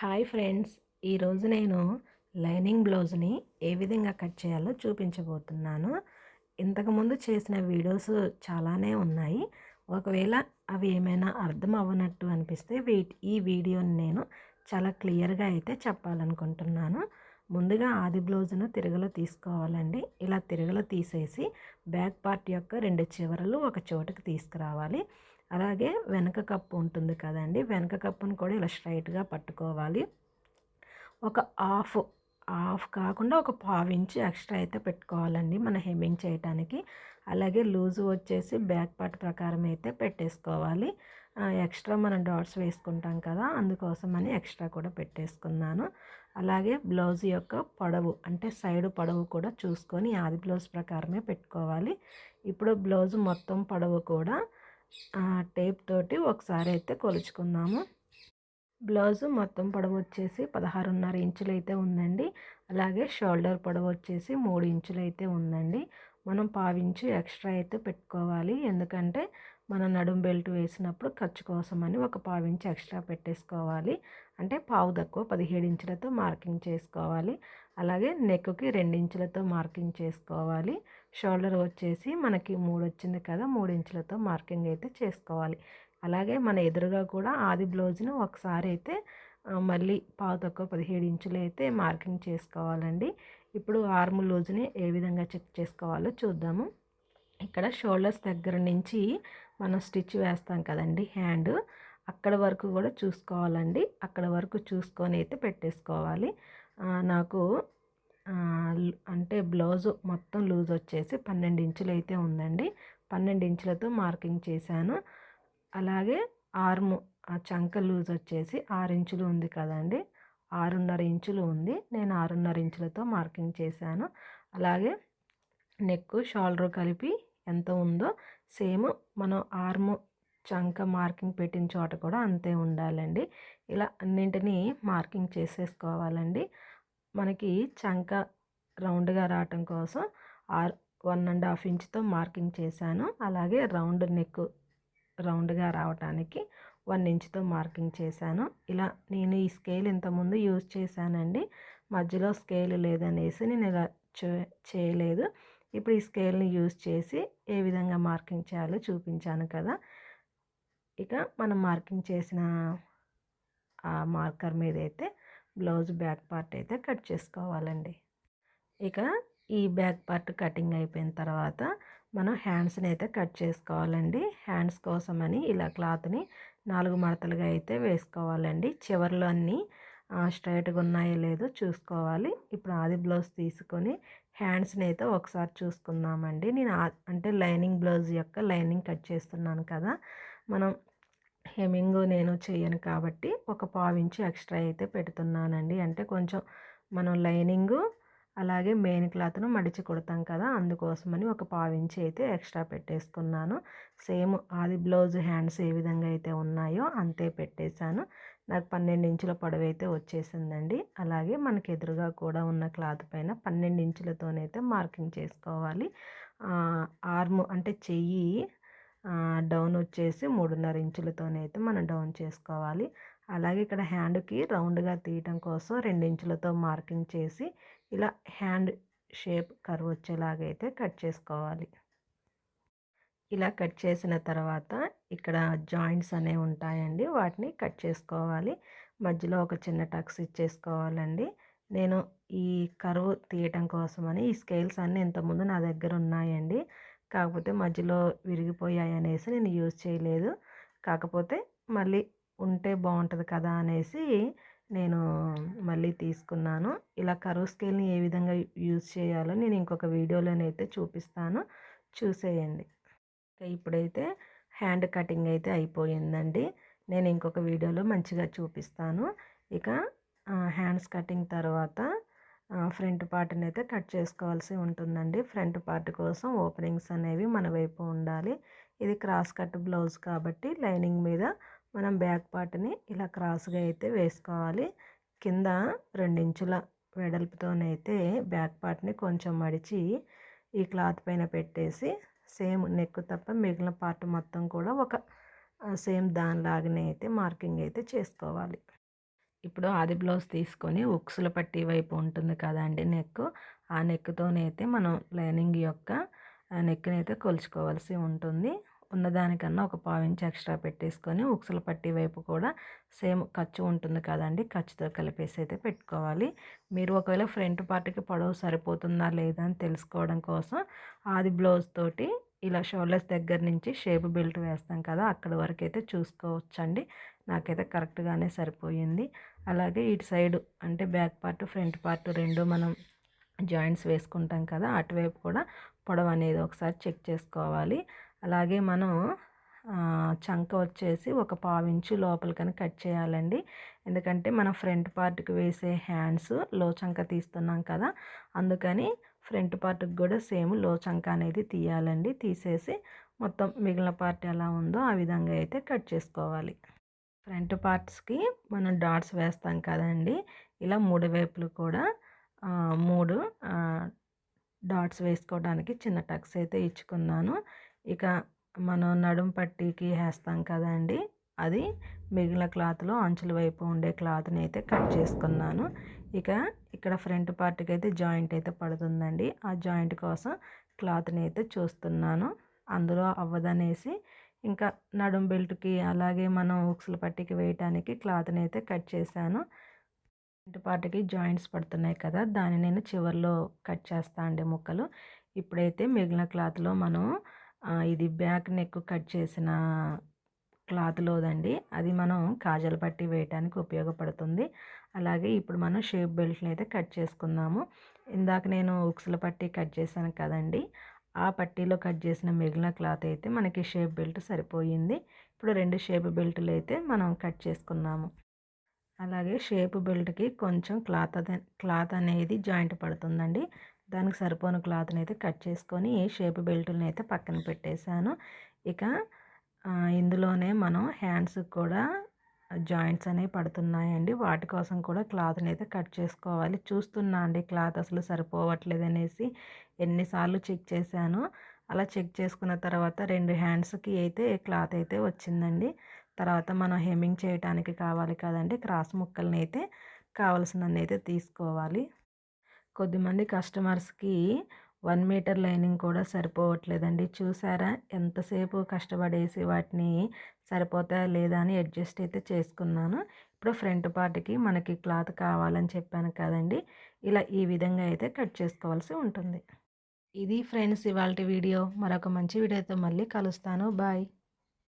Hi friends ఈరోజు నేను lining బ్లౌజ్ని ఏ విధంగా కట్ చేయాలో చూపించబోతున్నాను. ఇంతకుముందు చేసిన వీడియోస్ చాలానే ఉన్నాయి. ఒకవేళ అవి ఏమైనా అర్థం అవ్వనట్టు అనిపిస్తే వీటి ఈ వీడియోని నేను చాలా క్లియర్గా అయితే చెప్పాలనుకుంటున్నాను. ముందుగా ఆది బ్లౌజ్ను తిరగలో తీసుకోవాలండి. ఇలా తిరగలో తీసేసి బ్యాక్ పార్ట్ యొక్క రెండు చివరలు ఒక చోటుకి తీసుకురావాలి. అలాగే వెనక కప్పు ఉంటుంది కదండి వెనక కప్పును కూడా ఇలా స్ట్రైట్గా పట్టుకోవాలి. ఒక హాఫ్ హాఫ్ కాకుండా ఒక పావు ఇంచు ఎక్స్ట్రా అయితే పెట్టుకోవాలండి మన హెమ్మింగ్ చేయడానికి అలాగే లూజు వచ్చేసి బ్యాక్ పార్ట్ ప్రకారం అయితే పెట్టేసుకోవాలి. ఎక్స్ట్రా మనం డాట్స్ వేసుకుంటాం కదా అందుకోసం అని ఎక్స్ట్రా కూడా పెట్టేసుకున్నాను. అలాగే బ్లౌజ్ యొక్క పొడవు అంటే సైడ్ పొడవు కూడా చూసుకొని ఆది బ్లౌజ్ ప్రకారమే పెట్టుకోవాలి. ఇప్పుడు బ్లౌజ్ మొత్తం పొడవు కూడా టేప్ తోటి ఒకసారి అయితే కొలుచుకుందాము. బ్లౌజు మొత్తం పొడవు వచ్చేసి పదహారున్నర ఇంచులు అయితే ఉందండి. అలాగే షోల్డర్ పొడవు వచ్చేసి మూడు ఇంచులు అయితే ఉందండి. మనం పావించి ఎక్స్ట్రా అయితే పెట్టుకోవాలి. ఎందుకంటే మన నడుం బెల్ట్ వేసినప్పుడు ఖర్చు కోసమని ఒక పావించి ఎక్స్ట్రా పెట్టేసుకోవాలి. అంటే పావు తక్కువ పదిహేడు ఇంచులతో మార్కింగ్ చేసుకోవాలి. అలాగే నెక్కి ఇంచులతో మార్కింగ్ చేసుకోవాలి. షోల్డర్ వచ్చేసి మనకి మూడు వచ్చింది కదా మూడు ఇంచులతో మార్కింగ్ అయితే చేసుకోవాలి. అలాగే మన ఎదురుగా కూడా ఆది బ్లౌజ్ను ఒకసారి అయితే మళ్ళీ పావు తక్కువ పదిహేడు ఇంచులు అయితే మార్కింగ్ చేసుకోవాలండి. ఇప్పుడు ఆర్మ్ లూజ్ని ఏ విధంగా చెక్ చేసుకోవాలో చూద్దాము. ఇక్కడ షోల్డర్స్ దగ్గర నుంచి మనం స్టిచ్ వేస్తాం కదండి హ్యాండ్. అక్కడ వరకు కూడా చూసుకోవాలండి. అక్కడ వరకు చూసుకొని అయితే పెట్టేసుకోవాలి. నాకు అంటే బ్లౌజు మొత్తం లూజ్ వచ్చేసి పన్నెండు ఇంచులు అయితే ఉందండి. పన్నెండు ఇంచులతో మార్కింగ్ చేశాను. అలాగే ఆర్ము ఆ చంక లూజ్ వచ్చేసి ఆరు ఇంచులు ఉంది కదండి. ఆరున్నర ఇంచులు ఉంది. నేను ఆరున్నర ఇంచులతో మార్కింగ్ చేశాను. అలాగే నెక్ షోల్డర్ కలిపి ఎంత ఉందో సేమ్ మనం ఆర్ము చంక మార్కింగ్ పెట్టిన చోట కూడా అంతే ఉండాలండి. ఇలా అన్నింటినీ మార్కింగ్ చేసేసుకోవాలండి. మనకి చంక రౌండ్గా రావటం కోసం ఆర్ వన్ అండ్ హాఫ్ ఇంచ్తో మార్కింగ్ చేశాను. అలాగే రౌండ్ నెక్ రౌండ్గా రావటానికి వన్ ఇంచ్తో మార్కింగ్ చేశాను. ఇలా నేను ఈ స్కేల్ ఇంతకుముందు యూజ్ చేశానండి. మధ్యలో స్కేల్ లేదనేసి నేను ఇలా చేయలేదు. ఇప్పుడు ఈ స్కేల్ని యూజ్ చేసి ఏ విధంగా మార్కింగ్ చేయాలో చూపించాను కదా. ఇక మనం మార్కింగ్ చేసిన ఆ మార్కర్ మీద అయితే బ్లౌజ్ బ్యాక్ పార్ట్ అయితే కట్ చేసుకోవాలండి. ఇక ఈ బ్యాక్ పార్ట్ కటింగ్ అయిపోయిన తర్వాత మనం హ్యాండ్స్ని అయితే కట్ చేసుకోవాలండి. హ్యాండ్స్ కోసమని ఇలా క్లాత్ని నాలుగు మడతలుగా అయితే వేసుకోవాలండి. చివర్లు అన్నీ స్ట్రైట్గా ఉన్నాయో లేదో చూసుకోవాలి. ఇప్పుడు ఆది బ్లౌజ్ తీసుకొని హ్యాండ్స్ని అయితే ఒకసారి చూసుకుందామండి. నేను అంటే లైనింగ్ బ్లౌజ్ యొక్క లైనింగ్ కట్ చేస్తున్నాను కదా. మనం హెమింగ్ నేను చేయను కాబట్టి ఒక పావించి ఎక్స్ట్రా అయితే పెడుతున్నానండి. అంటే కొంచెం మనం లైనింగు అలాగే మెయిన్ క్లాత్ను మడిచి కుడతాం కదా! అందుకోసమని ఒక పావించి అయితే ఎక్స్ట్రా పెట్టేసుకున్నాను. సేమ్ ఆది బ్లౌజ్ హ్యాండ్స్ ఏ విధంగా అయితే ఉన్నాయో అంతే పెట్టేశాను. నాకు పన్నెండు ఇంచుల పొడవు అయితే వచ్చేసిందండి. అలాగే మనకి ఎదురుగా కూడా ఉన్న క్లాత్ పైన పన్నెండు ఇంచులతోనైతే మార్కింగ్ చేసుకోవాలి. ఆర్మ్ అంటే చెయ్యి డౌన్ వచ్చేసి మూడున్నర ఇంచులతోనైతే మనం డౌన్ చేసుకోవాలి. అలాగే ఇక్కడ హ్యాండ్కి రౌండ్గా తీయటం కోసం రెండు ఇంచులతో మార్కింగ్ చేసి ఇలా హ్యాండ్ షేప్ కర్వ్ వచ్చేలాగైతే కట్ చేసుకోవాలి. ఇలా కట్ చేసిన తర్వాత ఇక్కడ జాయింట్స్ అనేవి ఉంటాయండి వాటిని కట్ చేసుకోవాలి. మధ్యలో ఒక చిన్న టక్స్ ఇచ్చేసుకోవాలండి. నేను ఈ కరువు తీయటం కోసమని ఈ స్కేల్స్ అన్నీ ఇంతకుముందు నా దగ్గర ఉన్నాయండి. కాకపోతే మధ్యలో విరిగిపోయాయి అనేసి నేను యూజ్ చేయలేదు. కాకపోతే మళ్ళీ ఉంటే బాగుంటుంది కదా అనేసి నేను మళ్ళీ తీసుకున్నాను. ఇలా కరువు స్కేల్ని ఏ విధంగా యూజ్ చేయాలో నేను ఇంకొక వీడియోలోనైతే చూపిస్తాను. చూసేయండి. ఇప్పుడైతే హ్యాండ్ కటింగ్ అయితే అయిపోయిందండి. నేను ఇంకొక వీడియోలో మంచిగా చూపిస్తాను. ఇక హ్యాండ్స్ కటింగ్ తర్వాత ఫ్రంట్ పార్ట్ని అయితే కట్ చేసుకోవాల్సి ఉంటుందండి. ఫ్రంట్ పార్ట్ కోసం ఓపెనింగ్స్ అనేవి మన వైపు ఉండాలి. ఇది క్రాస్ కట్ బ్లౌజ్ కాబట్టి లైనింగ్ మీద మనం బ్యాక్ పార్ట్ని ఇలా క్రాస్గా అయితే వేసుకోవాలి. కింద రెండించుల వెడల్పుతోనైతే బ్యాక్ పార్ట్ని కొంచెం మడిచి ఈ క్లాత్ పైన పెట్టేసి సేమ్ నెక్ తప్ప మిగిలిన పార్ట్ మొత్తం కూడా ఒక సేమ్ దానిలాగానే అయితే మార్కింగ్ అయితే చేసుకోవాలి. ఇప్పుడు ఆది బ్లౌజ్ తీసుకొని ఉక్సుల పట్టి వైపు ఉంటుంది కదండి నెక్ ఆ నెక్తోనైతే మనం లైనింగ్ యొక్క నెక్ని అయితే కొలుచుకోవాల్సి ఉంటుంది. ఉన్నదానికన్నా ఒక పావు ఇంచ్ ఎక్స్ట్రా పెట్టేసుకొని ఉక్సుల పట్టి వైపు కూడా సేమ్ ఖర్చు ఉంటుంది కదండి ఖర్చుతో కలిపేసి అయితే పెట్టుకోవాలి. మీరు ఒకవేళ ఫ్రంట్ పార్ట్కి పొడవు సరిపోతుందా లేదా అని తెలుసుకోవడం కోసం ఆది బ్లౌజ్ తోటి ఇలా షోల్డర్స్ దగ్గర నుంచి షేప్ బెల్ట్ వేస్తాం కదా అక్కడ వరకు అయితే చూసుకోవచ్చండి. నాకైతే కరెక్ట్గానే సరిపోయింది. అలాగే ఇటు సైడ్ అంటే బ్యాక్ పార్ట్ ఫ్రంట్ పార్ట్ రెండు మనం జాయింట్స్ వేసుకుంటాం కదా అటువైపు కూడా పొడవు అనేది ఒకసారి చెక్ చేసుకోవాలి. అలాగే మనం చంక వచ్చేసి ఒక పావించు లోపలికని కట్ చేయాలండి. ఎందుకంటే మనం ఫ్రంట్ పార్ట్కి వేసే హ్యాండ్స్లో చంక తీస్తున్నాం కదా అందుకని ఫ్రంట్ పార్ట్కి కూడా సేమ్లో చంక అనేది తీయాలండి. తీసేసి మొత్తం మిగిలిన పార్ట్ ఎలా ఉందో ఆ విధంగా అయితే కట్ చేసుకోవాలి. ఫ్రంట్ పార్ట్స్కి మనం డాట్స్ వేస్తాం కదండి. ఇలా మూడు వైపులు కూడా మూడు డాట్స్ వేసుకోవడానికి చిన్న టక్స్ అయితే ఇచ్చుకున్నాను. ఇక మనం నడుం పట్టీకి వేస్తాం కదండి. అది మిగిలిన క్లాత్లో అంచుల వైపు ఉండే క్లాత్ని అయితే కట్ చేసుకున్నాను. ఇక ఇక్కడ ఫ్రంట్ పార్ట్కి అయితే జాయింట్ అయితే పడుతుందండి. ఆ జాయింట్ కోసం క్లాత్ని అయితే చూస్తున్నాను. అందులో అవ్వదనేసి ఇంకా నడుం బెల్ట్కి అలాగే మనం ఉక్సుల పట్టికి వేయటానికి క్లాత్ని అయితే కట్ చేశాను. ఫ్రంట్ పార్ట్కి జాయింట్స్ పడుతున్నాయి కదా దాన్ని నేను చివరిలో కట్ చేస్తా అండి ముక్కలు. ఇప్పుడైతే మిగిలిన క్లాత్లో మనం ఇది బ్యాక్ నెక్ కట్ చేసిన క్లాత్లోదండి అది మనం కాజల్ పట్టి వేయటానికి ఉపయోగపడుతుంది. అలాగే ఇప్పుడు మనం షేప్ బెల్ట్ని అయితే కట్ చేసుకుందాము. ఇందాక నేను ఉక్సుల పట్టి కట్ చేశాను కదండి. ఆ పట్టీలో కట్ చేసిన మిగిలిన క్లాత్ అయితే మనకి షేప్ బెల్ట్ సరిపోయింది. ఇప్పుడు రెండు షేప్ బెల్ట్లు అయితే మనం కట్ చేసుకున్నాము. అలాగే షేప్ బెల్ట్కి కొంచెం క్లాత్ క్లాత్ అనేది జాయింట్ పడుతుందండి. దానికి సరిపోని క్లాత్ని అయితే కట్ చేసుకొని షేప్ బెల్ట్ని అయితే పక్కన పెట్టేశాను. ఇక ఇందులోనే మనం హ్యాండ్స్ కూడా జాయింట్స్ అనేవి పడుతున్నాయండి. వాటి కోసం కూడా క్లాత్ని అయితే కట్ చేసుకోవాలి. చూస్తున్నా అండి క్లాత్ అసలు సరిపోవట్లేదు అనేసి ఎన్నిసార్లు చెక్ చేశాను. అలా చెక్ చేసుకున్న తర్వాత రెండు హ్యాండ్స్కి అయితే క్లాత్ అయితే వచ్చిందండి. తర్వాత మనం హెమ్మింగ్ చేయడానికి కావాలి కదండి. క్రాస్ ముక్కల్ని అయితే కావలసినన్ని అయితే తీసుకోవాలి. కొద్దిమంది కస్టమర్స్కి వన్ మీటర్ లైనింగ్ కూడా సరిపోవట్లేదండి. చూసారా? ఎంతసేపు కష్టపడేసి వాటిని సరిపోతాయా లేదా అని అడ్జస్ట్ అయితే చేసుకున్నాను. ఇప్పుడు ఫ్రంట్ పార్ట్కి మనకి క్లాత్ కావాలని చెప్పాను కదండి. ఇలా ఈ విధంగా అయితే కట్ చేసుకోవాల్సి ఉంటుంది. ఇది ఫ్రెండ్స్ ఇవాళ వీడియో. మరొక మంచి వీడియోతో మళ్ళీ కలుస్తాను. బాయ్.